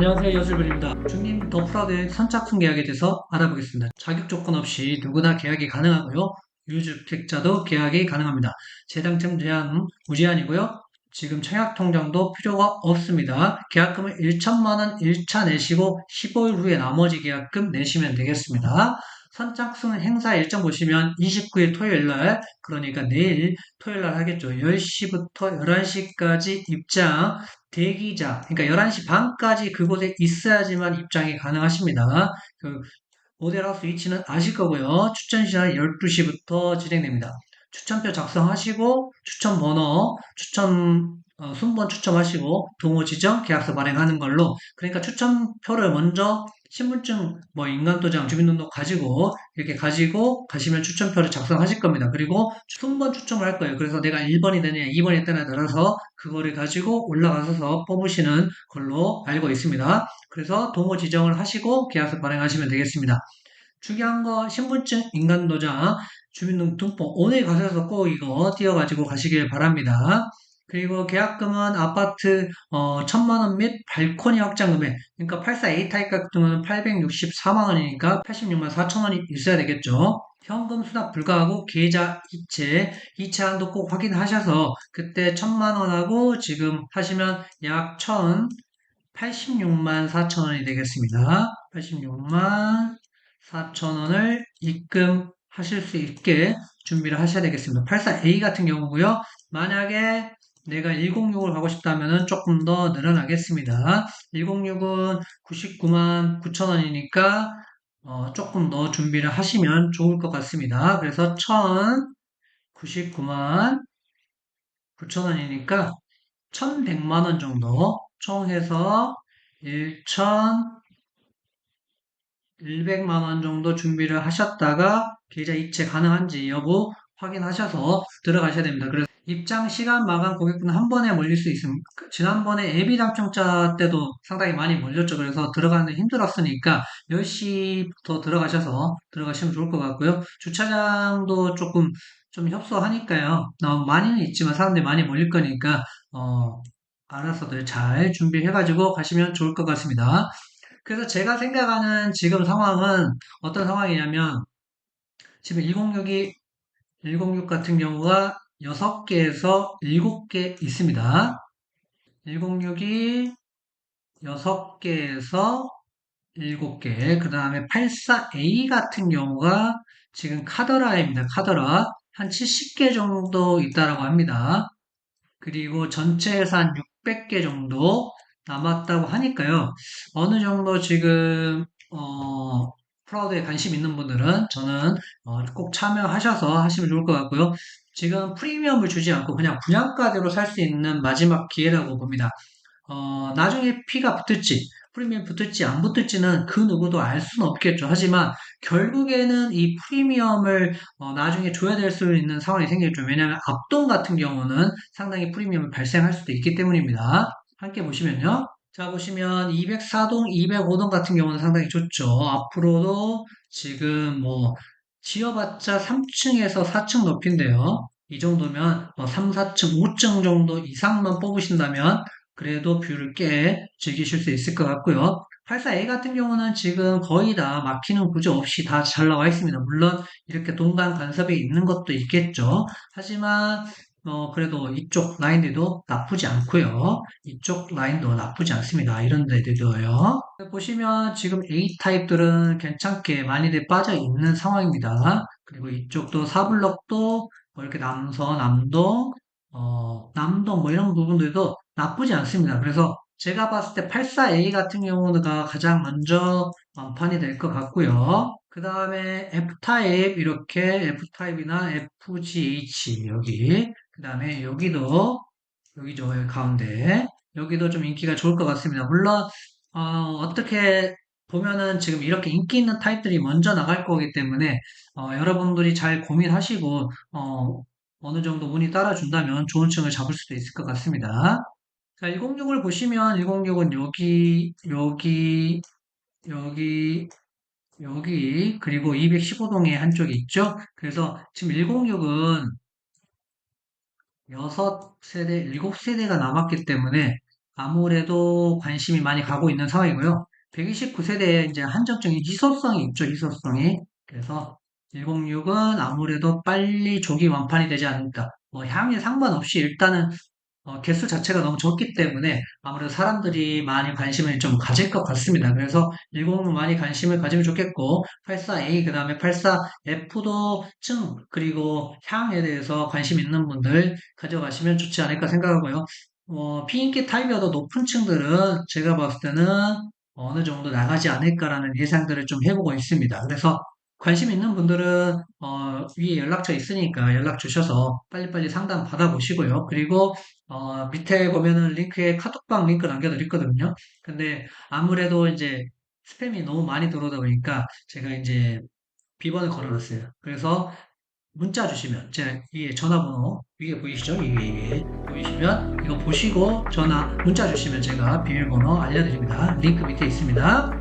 안녕하세요 여술분입니다. 중림 더 프라우드의 선착순 계약에 대해서 알아보겠습니다. 자격 조건 없이 누구나 계약이 가능하고요. 유주택자도 계약이 가능합니다. 재당첨 제한 무제한이고요. 지금 청약 통장도 필요가 없습니다. 계약금은 1천만원 1차 내시고 15일 후에 나머지 계약금 내시면 되겠습니다. 선착순 행사 일정 보시면 29일 토요일 날, 그러니까 내일 토요일 날 하겠죠. 10시부터 11시까지 입장, 대기자, 그러니까 11시 반까지 그곳에 있어야지만 입장이 가능하십니다. 그 모델하우스 위치는 아실 거고요. 추천 시간 12시부터 진행됩니다. 추천표 작성하시고 추천 번호, 추천 어, 순번 추첨하시고 동호 지정 계약서 발행하는 걸로 그러니까 추천표를 먼저 신분증, 뭐 인간도장, 주민등록 가지고 이렇게 가지고 가시면 추천표를 작성하실 겁니다. 그리고 순번 추첨을 할 거예요. 그래서 내가 1번이 되느냐 2번이 되느냐에 따라서 그거를 가지고 올라가서 뽑으시는 걸로 알고 있습니다. 그래서 동호 지정을 하시고 계약서 발행하시면 되겠습니다. 중요한 거 신분증, 인간도장, 주민등록번 오늘 가셔서 꼭 이거 띄어가지고 가시길 바랍니다. 그리고 계약금은 아파트 어, 1000만원 및 발코니 확장 금액 그러니까 84A 타입 같은 경우는 864만 원이니까 86만 4천 원이 있어야 되겠죠. 현금 수납 불가하고 계좌 이체, 이체 한도 꼭 확인하셔서 그때 1000만원하고 지금 하시면 약 1086만 4천 원이 되겠습니다. 86만 4천 원을 입금하실 수 있게 준비를 하셔야 되겠습니다. 84A 같은 경우고요. 만약에 내가 106을 가고 싶다면 조금 더 늘어나겠습니다. 106은 99만 9천원이니까 어, 조금 더 준비를 하시면 좋을 것 같습니다. 그래서 1099만 9천원이니까 1100만원 정도 총 해서 1100만원 정도 준비를 하셨다가 계좌 이체 가능한지 여부 확인하셔서 들어가셔야 됩니다. 그래서 입장 시간 마감 고객분 한 번에 몰릴 수 있습니다. 지난번에 예비 당첨자 때도 상당히 많이 몰렸죠. 그래서 들어가는데 힘들었으니까 10시부터 들어가셔서 들어가시면 좋을 것 같고요. 주차장도 조금 좀 협소하니까요. 어, 많이는 있지만 사람들이 많이 몰릴 거니까 어, 알아서들 잘 준비해가지고 가시면 좋을 것 같습니다. 그래서 제가 생각하는 지금 상황은 어떤 상황이냐면 지금 106이 106 같은 경우가 6개에서 7개 있습니다. 106이 6개에서 7개. 그 다음에 84A 같은 경우가 지금 카더라입니다. 카더라. 한 70개 정도 있다라고 합니다. 그리고 전체에서 한 600개 정도 남았다고 하니까요. 어느 정도 지금, 어, 프라우드에 관심 있는 분들은 저는 어, 꼭 참여하셔서 하시면 좋을 것 같고요. 지금 프리미엄을 주지 않고 그냥 분양가대로 살 수 있는 마지막 기회라고 봅니다. 어, 나중에 피가 붙을지, 프리미엄 붙을지 안 붙을지는 그 누구도 알 수는 없겠죠. 하지만 결국에는 이 프리미엄을 어, 나중에 줘야 될 수 있는 상황이 생겼죠. 왜냐하면 압동 같은 경우는 상당히 프리미엄이 발생할 수도 있기 때문입니다. 함께 보시면요. 자, 보시면 204동, 205동 같은 경우는 상당히 좋죠. 앞으로도 지금 뭐 지어봤자 3층에서 4층 높이인데요. 이 정도면 뭐 3, 4층, 5층 정도 이상만 뽑으신다면 그래도 뷰를 꽤 즐기실 수 있을 것 같고요. 84A 같은 경우는 지금 거의 다 막히는 구조 없이 다 잘 나와 있습니다. 물론 이렇게 동간 간섭이 있는 것도 있겠죠. 하지만 어, 그래도 이쪽 라인들도 나쁘지 않고요. 이쪽 라인도 나쁘지 않습니다. 이런 데들도요. 보시면 지금 A타입들은 괜찮게 많이들 빠져 있는 상황입니다. 그리고 이쪽도 사블럭도 뭐 이렇게 남서, 남동, 어, 남동 뭐 이런 부분들도 나쁘지 않습니다. 그래서 제가 봤을 때 84A 같은 경우가 가장 먼저 완판이 될 것 같고요. 그 다음에 F타입 이렇게 F타입이나 FGH 여기 그 다음에 여기도 여기죠 여기 가운데 여기도 좀 인기가 좋을 것 같습니다. 물론 어, 떻게 보면은 지금 이렇게 인기 있는 타입들이 먼저 나갈 거기 때문에 어, 여러분들이 잘 고민하시고 어, 어느 정도 운이 따라준다면 좋은 층을 잡을 수도 있을 것 같습니다. 자, 106을 보시면 106은 여기, 여기, 여기, 여기, 그리고 215동에 한쪽이 있죠? 그래서 지금 106은 6세대, 7세대가 남았기 때문에 아무래도 관심이 많이 가고 있는 상황이고요. 129세대에 이제 한정적인 희소성이 있죠, 희소성이. 그래서 106은 아무래도 빨리 조기 완판이 되지 않을까. 뭐 향에 상관없이 일단은 어, 개수 자체가 너무 적기 때문에 아무래도 사람들이 많이 관심을 좀 가질 것 같습니다. 그래서 106 많이 관심을 가지면 좋겠고 84A 그 다음에 84F도 층 그리고 향에 대해서 관심 있는 분들 가져가시면 좋지 않을까 생각하고요. 어, 피인기 타입이어도 높은 층들은 제가 봤을 때는 어느 정도 나가지 않을까라는 예상들을 좀 해보고 있습니다. 그래서 관심 있는 분들은 어, 위에 연락처 있으니까 연락 주셔서 빨리빨리 상담 받아보시고요. 그리고 어, 밑에 보면은 링크에 카톡방 링크 남겨드렸거든요. 근데 아무래도 이제 스팸이 너무 많이 들어오다 보니까 제가 이제 비번을 걸어놨어요. 그래서 문자 주시면 제 위에 전화번호 위에 보이시죠? 위에 위에 보이시면 이거 보시고 전화 문자 주시면 제가 비밀번호 알려드립니다. 링크 밑에 있습니다.